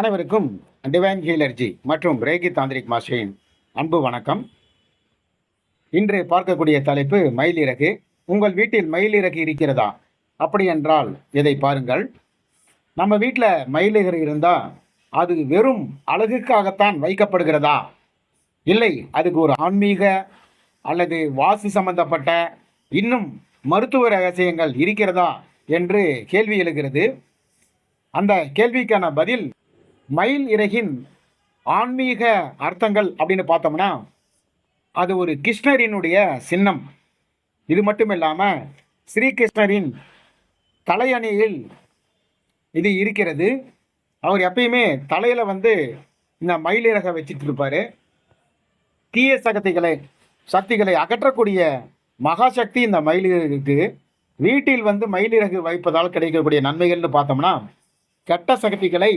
அனைவருக்கும் டிவைன் ஹீலர்ஜி மற்றும் ரேகி தாந்திரிக் மாஸ்டரின் அன்பு வணக்கம். இன்று பார்க்கக்கூடிய தலைப்பு மயிலிறகு. உங்கள் வீட்டில் மயிலிறகு இருக்கிறதா? அப்படி என்றால் இதை பாருங்கள். நம்ம வீட்டில் மயிலிறகு இருந்தால் அது வெறும் அழகுக்காகத்தான் வைக்கப்படுகிறதா? இல்லை அதுக்கு ஒரு ஆன்மீக அல்லது வாசி சம்பந்தப்பட்ட இன்னும் மருத்துவ ரகசியங்கள் இருக்கிறதா? என்று கேள்வி எழுகிறது. அந்த கேள்விக்கான பதில் மயில் இறகின் ஆன்மீக அர்த்தங்கள் அப்படின்னு பார்த்தோம்னா அது ஒரு கிருஷ்ணரினுடைய சின்னம். இது மட்டும் இல்லாமல் ஸ்ரீகிருஷ்ணரின் தலையணியில் இது இருக்கிறது. அவர் எப்பயுமே தலையில் வந்து இந்த மயிலிறகை வச்சுட்டு இருப்பார். தீய சக்திகளை சக்திகளை அகற்றக்கூடிய மகாசக்தி இந்த மயிலிறகுக்கு வீட்டில் வந்து மயிலிறகு வைப்பதால் கிடைக்கக்கூடிய நன்மைகள்னு பார்த்தோம்னா கெட்ட சக்திகளை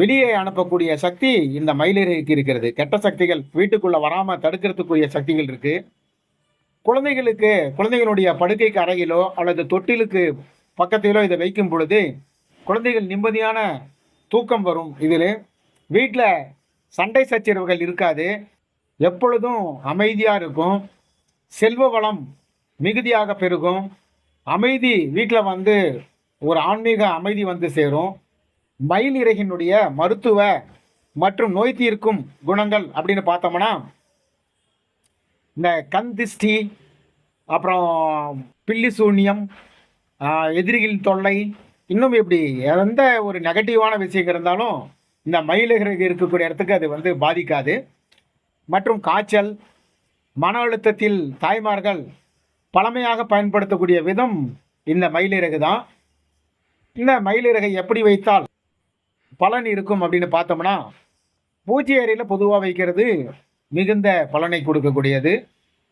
வெளியே அனுப்பக்கூடிய சக்தி இந்த மயிலிறகுக்கு இருக்கிறது. கெட்ட சக்திகள் வீட்டுக்குள்ள வராம தடுக்கிறதுக்குரிய சக்திகள் இருக்கு. குழந்தைகளுக்கு குழந்தைகளுடைய படுக்கைக்கு அறையிலோ அல்லது தொட்டிலுக்கு பக்கத்திலோ இதை வைக்கும் பொழுது குழந்தைகள் நிம்மதியான தூக்கம் வரும். இதில் வீட்டில் சண்டை சச்சரவுகள் இருக்காது. எப்பொழுதும் அமைதியாக இருக்கும். செல்வ வளம் மிகுதியாக பெருகும். அமைதி வீட்டில் வந்து ஒரு ஆன்மீக அமைதி வந்து சேரும். மயில் இறகினுடைய மருத்துவ மற்றும் நோய் தீர்க்கும் குணங்கள் அப்படின்னு பார்த்தோம்னா இந்த கந்திஷ்டி அப்புறம் பில்லி சூன்யம் எதிரிகளின் தொல்லை இன்னும் இப்படி எந்த ஒரு நெகட்டிவான விஷயம் இருந்தாலும் இந்த மயிலிறகு இருக்கக்கூடிய இடத்துக்கு அது வந்து பாதிக்காது. மற்றும் காய்ச்சல் மன அழுத்தத்தில் தாய்மார்கள் பழமையாக பயன்படுத்தக்கூடிய விதம் இந்த மயிலிறகு தான் இந்த மயிலிறகை எப்படி வைத்தால் பலன் இருக்கும் அப்படின்னு பார்த்தோம்னா பூஜை அறையில் பொதுவாக வைக்கிறது மிகுந்த பலனை கொடுக்கக்கூடியது.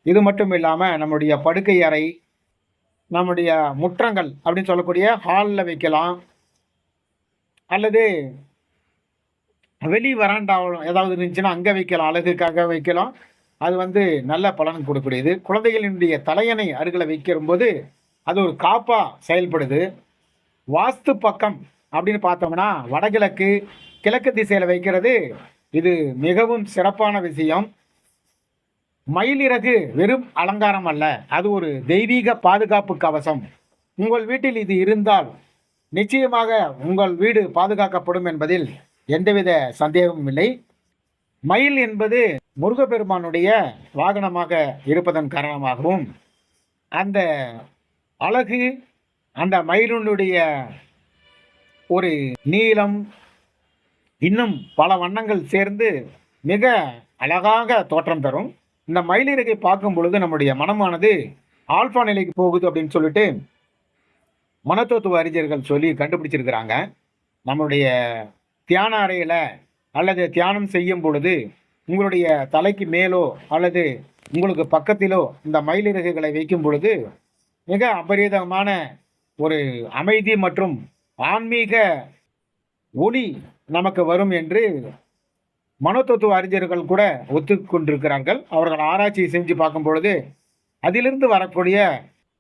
இது மட்டும் இல்லாமல் நம்முடைய படுக்கை அறை நம்முடைய முற்றங்கள் அப்படின்னு சொல்லக்கூடிய ஹாலில் வைக்கலாம். அல்லது வெளி வராண்டா ஏதாவது இருந்துச்சுன்னா அங்கே வைக்கலாம் அழகுக்காக வைக்கலாம். அது வந்து நல்ல பலன் கொடுக்கக்கூடியது. குழந்தைகளினுடைய தலையணை அருகில் வைக்கும்போது அது ஒரு காப்பாக செயல்படுது. வாஸ்து பக்கம் அப்படின்னு பார்த்தோம்னா வடகிழக்கு கிழக்கு திசையில் வைக்கிறது இது மிகவும் சிறப்பான விஷயம். மயிலிறகு வெறும் அலங்காரம் அல்ல அது ஒரு தெய்வீக பாதுகாப்பு கவசம். உங்கள் வீட்டில் இது இருந்தால் நிச்சயமாக உங்கள் வீடு பாதுகாக்கப்படும் என்பதில் எந்தவித சந்தேகமும் இல்லை. மயில் என்பது முருகப்பெருமானுடைய வாகனமாக இருப்பதன் காரணமாகவும் அந்த அழகு அந்த மயிலுடைய ஒரு நீளம் இன்னும் பல வண்ணங்கள் சேர்ந்து மிக அழகாக தோற்றம் தரும். இந்த மயிலிறகை பார்க்கும் பொழுது நம்முடைய மனமானது ஆல்பா நிலைக்கு போகுது அப்படின்னு சொல்லிட்டு மனத்தத்துவ அறிஞர்கள் சொல்லி கண்டுபிடிச்சிருக்கிறாங்க. நம்மளுடைய தியான அறையில் அல்லது தியானம் செய்யும் பொழுது உங்களுடைய தலைக்கு மேலோ அல்லது உங்களுக்கு பக்கத்திலோ இந்த மயிலிறகுகளை வைக்கும் பொழுது மிக அபரிதமான ஒரு அமைதி மற்றும் ஆன்மீக ஒளி நமக்கு வரும் என்று மனோதத்துவ அறிஞர்கள் கூட ஒத்துக்கொண்டிருக்கிறார்கள். அவர்கள் ஆராய்ச்சி செஞ்சு பார்க்கும் பொழுது அதிலிருந்து வரக்கூடிய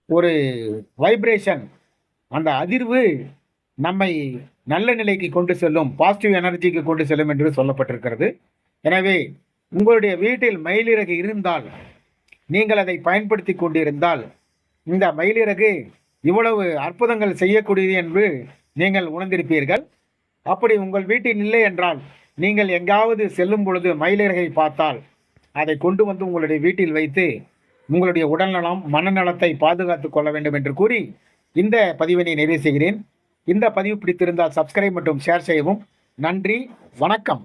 ஒரு வைப்ரேஷன் அந்த அதிர்வு நம்மை நல்ல நிலைக்கு கொண்டு செல்லும் பாசிட்டிவ் எனர்ஜிக்கு கொண்டு செல்லும் என்று சொல்லப்பட்டிருக்கிறது. எனவே உங்களுடைய வீட்டில் மயிலிறகு இருந்தால் நீங்கள் அதை பயன்படுத்தி கொண்டிருந்தால் இந்த மயிலிறகு இவ்வளவு அற்புதங்கள் செய்யக்கூடியது என்று நீங்கள் உணர்ந்திருப்பீர்கள். அப்படி உங்கள் வீட்டில் இல்லை என்றால் நீங்கள் எங்காவது செல்லும் பொழுது மயிலிறகை பார்த்தால் அதை கொண்டு வந்து உங்களுடைய வீட்டில் வைத்து உங்களுடைய உடல்நலம் மனநலத்தை பாதுகாத்து கொள்ள வேண்டும் என்று கூறி இந்த பதிவினை நிறைவு செய்கிறேன். இந்த பதிவு பிடித்திருந்தால் சப்ஸ்கிரைப் மற்றும் ஷேர் செய்யவும். நன்றி வணக்கம்.